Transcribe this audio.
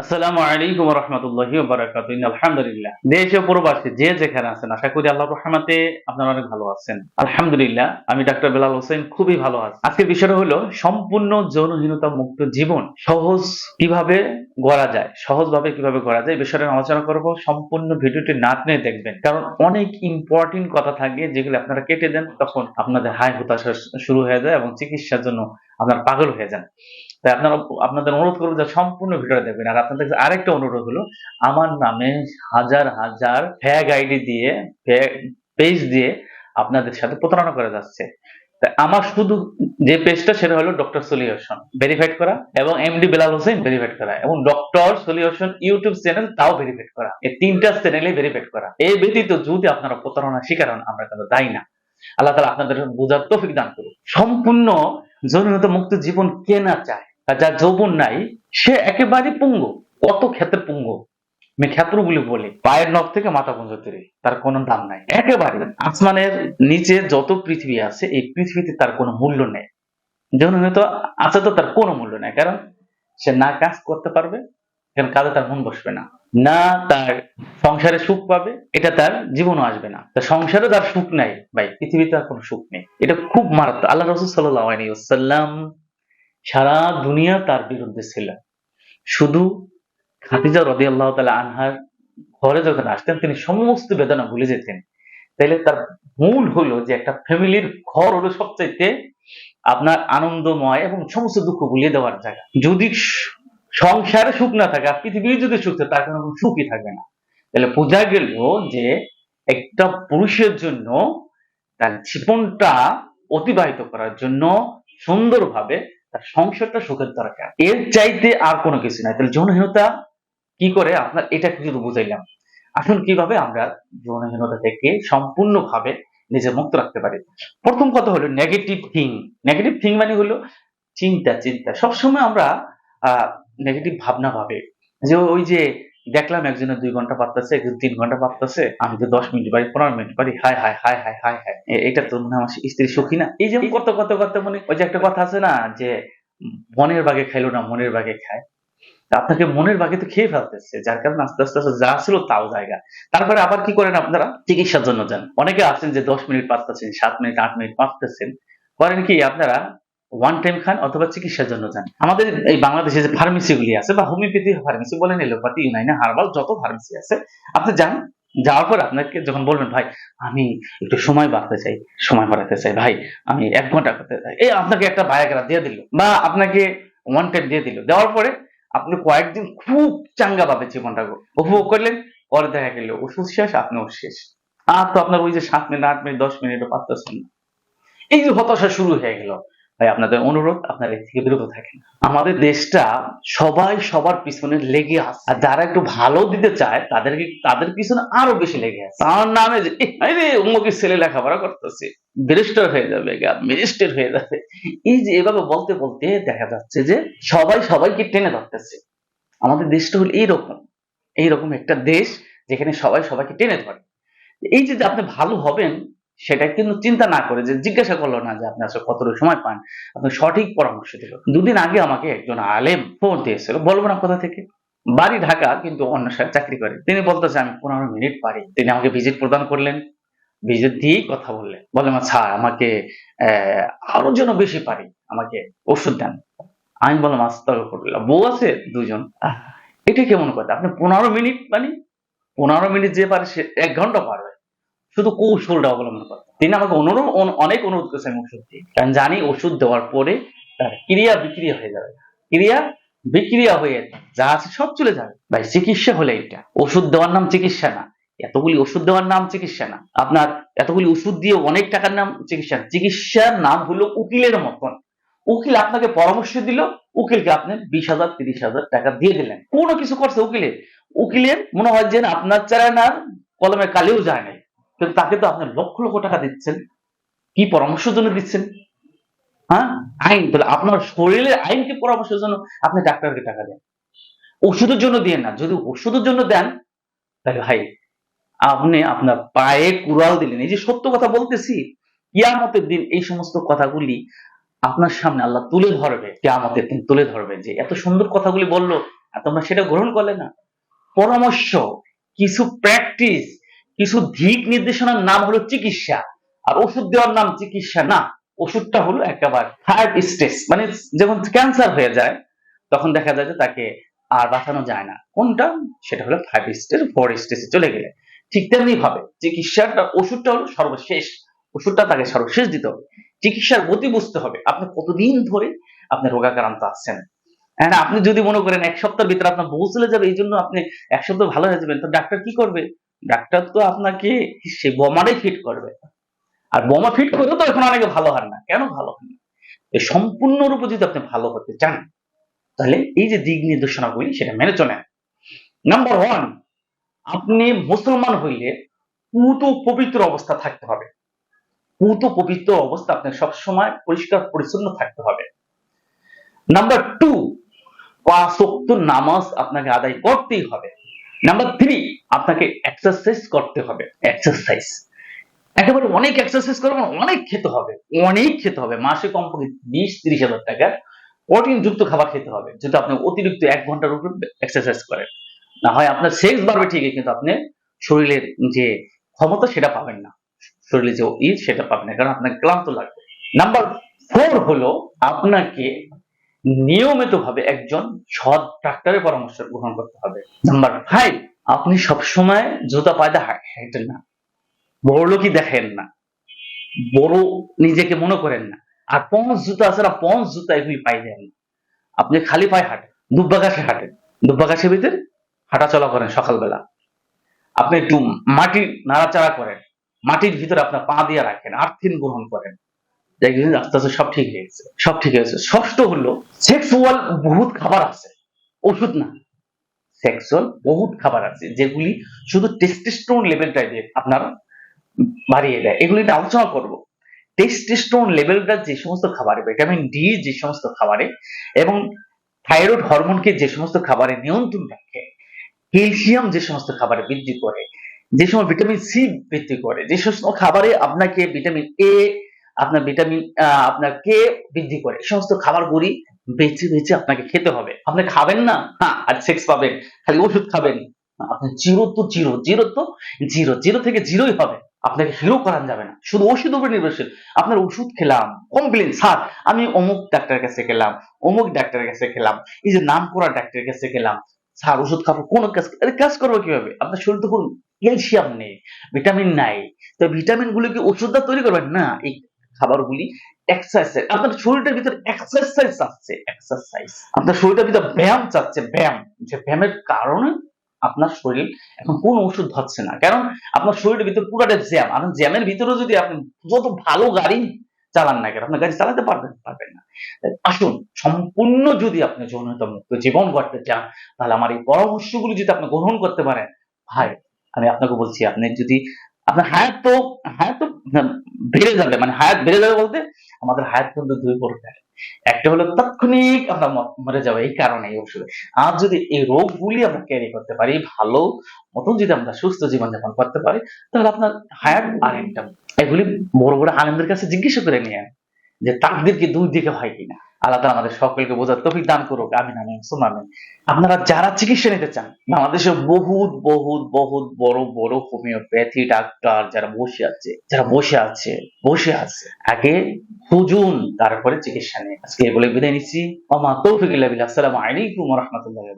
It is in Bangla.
আসসালামু আলাইকুম রহমতুল্লাহি বারাকাতু আলহামদুলিল্লাহ। দেশ ও প্রবাসী যে যেখানে আছেন, আশা করি আল্লাহর রহমতে আপনারা অনেক ভালো আছেন। আলহামদুলিল্লাহ, আমি ডাক্তার বেলাল হোসেন খুবই ভালো আছি। আজকের বিষয়টা হলো সম্পূর্ণ যৌনহীনতা মুক্ত জীবন সহজ কীভাবে গড়া যায়, সহজভাবে কীভাবে গড়া যায় বিষয়টা আলোচনা করব। সম্পূর্ণ ভিডিওটি না দেখবেন, কারণ অনেক ইম্পর্টেন্ট কথা থাকে যেগুলো আপনারা কেটে দেন, তখন আপনাদের হাই হতাশা শুরু হয়ে যায় এবং চিকিৎসার জন্য আপনার পাগল হয়ে যান। তাই আপনারা আপনাদের অনুরোধ করব যে সম্পূর্ণ ভিডিওটা দেখবেন। আর আপনাদের আরেকটা অনুরোধ হলো, আমার নামে হাজার হাজার ফ্যাগ আইডি দিয়ে পেজ দিয়ে আপনাদের সাথে প্রতারণা করা যাচ্ছে। আমার শুধু যে পেজটা সেটা হলো ডক্টর সলিউশন ভেরিফাইড করা এবং এমডি বেলাল হোসেন ভেরিফাইড করা এবং ডক্টর সলিউশন ইউটিউব চ্যানেল তাও ভেরিফাইড করা। এই তিনটা চ্যানেলে ভেরিফাইড করা। এই ব্যতীত যদি আপনারা প্রতারণা শিকার হন, আমরা কিন্তু দায়ী না। আল্লাহ তালা আপনাদের বোঝার তৌফিক দান করুন সম্পূর্ণ যৌনতা মুক্ত জীবন কে না চায় আর যার যৌবন নাই, সে একেবারে পুঙ্গ। কত ক্ষেত্রে পুঙ্গ? ক্ষেত্রগুলি বলি। পায়ের নখ থেকে মাথা পর্যন্ত তৈরি কোনো দাম নাই। একেবারে আসমানের নিচে যত পৃথিবী আছে, এই পৃথিবীতে তার কোনো মূল্য নেই। যৌনতা আছে তো তার কোনো মূল্য নেই। কারণ সে না কাজ করতে পারবে, কারণ কাজে তার মন বসবে না। না তার সংসারে সুখ পাবে, এটা তার জীবনও আসবে না। তার সংসারে তার সুখ নাই, ভাই। পৃথিবীতে আর কোনো সুখ নেই। এটা খুব মারাত্মক। আল্লাহ রসুল সাল্লাম সারা দুনিয়া তার বিরুদ্ধে ছিল। শুধু খাদিজা রদি আল্লাহ তালা আনহার ঘরে যখন আসতেন, তিনি সমস্ত বেদনা ভুলে যেতেন। তাইলে তার মূল হলো যে একটা ফ্যামিলির ঘর হলো সবচাইতে আপনার আনন্দময় এবং সমস্ত দুঃখ ভুলিয়ে দেওয়ার জায়গা। যদি সংসারে সুখ না থাকে, আর পৃথিবীর যদি সুখ থাকে, তার কোনো সুখই থাকবে না। তাহলে বোঝা গেল যে একটা পুরুষের জন্য তার জীবনটা অতিবাহিত করার জন্য সুন্দরভাবে তার সংসারটা সুখের দরকার। এর চাইতে আর কোনো কিছু নাই। তাহলে যৌনহীনতা কি করে? আপনার এটা কিন্তু বুঝাইলাম। আসুন কীভাবে আমরা যৌনহীনতা থেকে সম্পূর্ণভাবে নিজে মুক্ত রাখতে পারি। প্রথম কথা হলো নেগেটিভ থিং নেগেটিভ থিং মানে হলো চিন্তা চিন্তা। সবসময় আমরা নেগেটিভ ভাবনা ভাবে। যে ওই যে দেখলাম একজনের দুই ঘণ্টা পারতেছে একজন তিন ঘণ্টা পারতেছে আমি তো দশ মিনিট পারি পনেরো মিনিট পারি hi hi hi hi hi hi এটা তো মনে আমার স্ত্রী সুখী না? এই যে করতে করতে করতে মনে ওই যে একটা কথা আছে না, যে মনের বাগে খাইলো না, মনের বাগে খায়। আপনাকে মনের বাগে তো খেয়ে ফেলতেছে, যার কারণে আস্তে আস্তে আস্তে যা ছিল তাও জায়গা। তারপরে আবার কি করেন আপনারা? চিকিৎসার জন্য যান। অনেকে আছেন যে দশ মিনিট পারতেছেন সাত মিনিট, আট মিনিট পারতেছেন করেন কি আপনারা? ওয়ান টাইম খান অথবা চিকিৎসার জন্য যান। আমাদের এই বাংলাদেশে যে ফার্মেসি গুলি আছে বা হোমিওপ্যাথি ফার্মেসি বলেন এলোপ্যাথি ইউনাইনা হার্বাল যত ফার্মেসি আছে, আপনি যান, যাওয়ার পর আপনাকে যখন বলবেন, ভাই, আমি একটু সময় বাড়তে চাই, সময় বাড়াতে চাই, ভাই, আমি এক ঘণ্টা করতে চাই। এই আপনাকে একটা বায়োগ্রাফ দিয়ে দিল বা আপনাকে ওয়ান টাইম দিয়ে দিল। দেওয়ার পরে আপনি কয়েকদিন খুব চাঙ্গা পাবে জীবনটা উপভোগ করলেন, পরে দেখা গেল, ওষুধ শেষ, আপনিও শেষ। আর তো আপনার ওই যে সাত মিনিট, আট মিনিট, দশ মিনিটও পারতেছেন না। এই যে হতাশা শুরু হয়ে গেল। ভাই আপনাদের অনুরোধ আপনারা এর থেকে বিরত থাকেন। আমাদের দেশটা সবাই সবার পিছনে লেগে আছে। আর যারা একটু ভালো দিতে চায় তাদেরকে তাদের পিছনে আরও বেশি লেগে আছে। তার নামে যে "এ, আরে অমুকের ছেলে লেখাপড়া করতেছে। ব্যারিস্টার হয়ে যাবে মিনিস্টার হয়ে যাবে। এই যে এভাবে বলতে বলতে দেখা যাচ্ছে যে সবাই সবাইকে টেনে ধরতেছে। আমাদের দেশটা হলো এইরকম। এইরকম একটা দেশ যেখানে সবাই সবাইকে টেনে ধরে। এই যে আপনি ভালো হবেন সেটা কিন্তু চিন্তা না করে যে জিজ্ঞাসা করল না যে আপনি আসলে কতটুকু সময় পান। আপনি সঠিক পরামর্শ দিল। দুদিন আগে আমাকে একজন আলেম ফোন দিয়েছিল বলব না কোথা থেকে? বাড়ি ঢাকা কিন্তু অন্য সাথে চাকরি করে। তিনি বলতেছে আমি পনেরো মিনিট পারি। তিনি আমাকে ভিজিট প্রদান করলেন। ভিজিট দিয়েই কথা বললেন। বললেন আচ্ছা আমাকে আহ, আরও যেন বেশি পারি আমাকে ওষুধ দেন। আমি বললাম আস্তাগ করলাম বউ আছে দুজন। এটা কেমন কথা? আপনি পনেরো মিনিট মানে পনেরো মিনিট যে পারে সে এক ঘণ্টা পারবে শুধু কৌশলটা অবলম্বন করে। তিনি আমাকে অনুরোধ অনেক অনুরোধ করেছেন আমি ওষুধ দিই কারণ জানি ওষুধ দেওয়ার পরে তার ক্রিয়া বিক্রিয়া হয়ে যাবে। ক্রিয়া বিক্রিয়া হয়ে যা আছে সব চলে যাবে। ভাই, চিকিৎসা হলে এটা। ওষুধ দেওয়ার নাম চিকিৎসা না। এতগুলি ওষুধ দেওয়ার নাম চিকিৎসা না। আপনার এতগুলি ওষুধ দিয়ে অনেক টাকার নাম চিকিৎসা চিকিৎসার নাম হলো উকিলের মতন। উকিল আপনাকে পরামর্শ দিল, উকিলকে আপনি বিশ হাজার, তিরিশ হাজার টাকা দিয়ে দিলেন। কোনো কিছু করছে উকিলের। উকিলের মনে হয় যে আপনার চেরানার কলমে কালেও যায় নাই। কিন্তু তাকে তো আপনি লক্ষ লক্ষ টাকা দিচ্ছেন। কি পরামর্শের জন্য দিচ্ছেন? হ্যাঁ? আইন, তাহলে আপনার শরীরের আইনকে পরামর্শের জন্য আপনি ডাক্তারকে টাকা দেন। ওষুধের জন্য দিয়ে না। যদি ওষুধের জন্য দেন, তাহলে ভাই, আপনি আপনার পায়ে কুড়াল দিলেন। এই যে সত্য কথা বলতেছি, কিয়ামতের দিন এই সমস্ত কথাগুলি আপনার সামনে আল্লাহ তুলে ধরবে, কিয়ামতের দিন তুলে ধরবে যে এত সুন্দর কথাগুলি বলল আর তোমরা সেটা গ্রহণ করলে না। পরামর্শ, কিছু প্র্যাকটিস কিছু দিক নির্দেশনার নাম হলো চিকিৎসা। আর ওষুধ দেওয়ার নাম চিকিৎসা না। ওষুধটা হলো একেবারে থার্ড স্টেজ মানে যখন ক্যান্সার হয়ে যায়, তখন দেখা যায় যে তাকে আর বাঁচানো যায় না। কোনটা? সেটা হলো ফাইভ স্টেজ ফোর স্টেজে চলে গেলে। ঠিক তেমনি ভাবে চিকিৎসাটা, ওষুধটা হলো সর্বশেষ। ওষুধটা তাকে সর্বশেষ দিতে হবে। চিকিৎসার গতি বুঝতে হবে, আপনি কতদিন ধরে আপনি রোগাক্রান্ত আছেন। হ্যাঁ আপনি যদি মনে করেন এক সপ্তাহের ভিতরে আপনার বউ চলে যাবে এই জন্য আপনি এক সপ্তাহ ভালো হয়ে যাবেন, তো ডাক্তার কি করবে? ডাক্তার তো আপনাকে সে বোমাটাই ফিট করবে। আর বোমা ফিট করেও তো এখন অনেকে ভালো হন না। কেন ভালো হন না? সম্পূর্ণরূপে যদি আপনি ভালো হতে চান। তাহলে এই যে দিক নির্দেশনাগুলি, সেটা মেনে চলেন। নাম্বার ওয়ান আপনি মুসলমান হইলে পুত পবিত্র অবস্থা থাকতে হবে। পুত পবিত্র অবস্থা আপনার সবসময় পরিষ্কার পরিচ্ছন্ন থাকতে হবে। নাম্বার টু পাঁচক্ত নামাজ আপনাকে আদায় করতেই হবে। নাম্বার থ্রি আপনাকে এক্সারসাইজ করতে হবে। এক্সারসাইজ একেবারে অনেক এক্সারসাইজ করবেন, অনেক খেতে হবে, অনেক খেতে হবে। মাসে কমপক্ষে বিশ, ত্রিশ হাজার টাকার প্রোটিন যুক্ত খাবার খেতে হবে যদি আপনি অতিরিক্ত এক ঘণ্টার উপর এক্সারসাইজ করেন। না হয় আপনার সেক্স বাড়বে ঠিকই, কিন্তু আপনি শরীরের যে ক্ষমতা, সেটা পাবেন না। শরীরে যে ঈদ সেটা পাবেন না, কারণ আপনাকে ক্লান্ত লাগবে। নাম্বার ফোর হলো, আপনাকে নিয়মিত ভাবে একজন সৎ ডাক্তারের পরামর্শ গ্রহণ করতে হবে। নাম্বার ফাইভ আপনি সবসময় জুতা পায়দা হাঁটেন না। বড় লোকই দেখেন না। বড় নিজেকে মনে করেন না। আর পঞ্চ জুতা আছে না পঞ্চ জুতা এগুলি পাই দেন না। আপনি খালি পায়ে হাঁটেন দুব্বাঘাসে হাঁটেন। দুব্বাঘাসের ভিতরে হাঁটাচলা করেন সকালবেলা। আপনি একটু মাটি নাড়াচাড়া করেন। মাটির ভিতরে আপনার পা দিয়ে রাখেন, আর্থিন গ্রহণ করেন। দেখবেন আস্তে আস্তে সব ঠিক হয়ে সব ঠিক হয়ে গেছে। ষষ্ঠ হলো সেক্সুয়াল বহুত খাবার আছে, ওষুধ না। সেক্সুয়াল বহুত খাবার আছে, যেগুলি শুধু টেস্টেস্টোন লেভেলটা দিয়ে আপনার বাড়িয়ে দেয়, এগুলি নিয়ে আলোচনা করব। টেস্টেস্টোন লেভেলটা যে সমস্ত খাবারে ভিটামিন ডি যে সমস্ত খাবারে এবং থাইরয়েড হরমোনকে যে সমস্ত খাবারে নিয়ন্ত্রণ রাখে ক্যালসিয়াম যে সমস্ত খাবারে বৃদ্ধি করে, যে সময় ভিটামিন সি বৃদ্ধি করে, যে সমস্ত খাবারে আপনাকে ভিটামিন এ আপনার ভিটামিন আপনার কে বৃদ্ধি করে। সমস্ত খাবারগুলি বেছে বেছে আপনাকে খেতে হবে। আপনি খাবেন না? হ্যাঁ আর সেক্স পাবেন। খালি ওষুধ খাবেন। আপনি জিরো তো জিরো। জিরো তো জিরো। জিরো থেকে জিরোই হবে। আপনাকে হিরো করান যাবে না। শুধু ওষুধ উপরে নির্ভরশীল। আপনার ওষুধ খেলাম। কমপ্লেন স্যার, আমি অমুক ডাক্তারের কাছে গেলাম। অমুক ডাক্তারের কাছে খেলাম এই যে নাম করা ডাক্তারের কাছে গেলাম। স্যার, ওষুধ খাব। কোন কাজ কাজ করব কীভাবে? আপনার শরীর তো কোনো ক্যালসিয়াম নেই। ভিটামিন নাই। তো ভিটামিনগুলো কি ওষুধটা তৈরি করবেন? না খাবারগুলি এক্সারসাইজ আপনার শরীরের ভিতরে এক্সারসাইজ চাচ্ছে এক্সারসাইজ আপনার শরীরের ভিতরে ব্যায়াম চাচ্ছে, ব্যায়াম। যে ব্যায়ামের কারণে আপনার শরীর এখন কোন ওষুধ ধরছে না। কারণ আপনার শরীরের ভিতরে পুরাটা জ্যাম আর জ্যামের ভিতরে যদি আপনি যত ভালো গাড়ি চালান না কেন, আপনার গাড়ি চালাতে পারবেন পারবেন না। আসুন, সম্পূর্ণ যদি আপনি যৌনতা মুক্ত জীবন গড়তে চান, তাহলে আমার এই পরামর্শগুলি যদি আপনি গ্রহণ করতে পারেন, ভাই, আমি আপনাকে বলছি, আপনি যদি আপনার হায়াত তো হায়াত তো বেড়ে যাবে। মানে হায়াত বেড়ে যাবে বলতে আমাদের হায়াত কিন্তু দুই প্রকার। একটা হলো তাৎক্ষণিক আমরা মরে যাব এই কারণে এই ওষুধে। আর যদি এই রোগগুলি আমরা ক্যারি করতে পারি, ভালো মতন যদি আমরা সুস্থ জীবনযাপন করতে পারি, তাহলে আপনার হায়াত আর ইনকাম এগুলি বড় বড় আনন্দের কাছে জিজ্ঞাসা করে নিয়ে যে তাকদের কি দুই দিকে হয় কিনা? আল্লাহ আমাদের সকলকে বোঝার তফিক দান করুক আমি নামে সুমামে আপনারা যারা চিকিৎসা নিতে চান, বাংলাদেশে বহুত বহুত বহুত বড় বড় হোমিওপ্যাথি ডাক্তার যারা বসে আছে, যারা বসে আছে বসে আছে, আগে খুঁজুন, তারপরে চিকিৎসা নিয়ে আজকে বলে বিদায় নিচ্ছি। আমার তৌফিক আসসালাম আলাইকুম রাহমাতুল্লাহি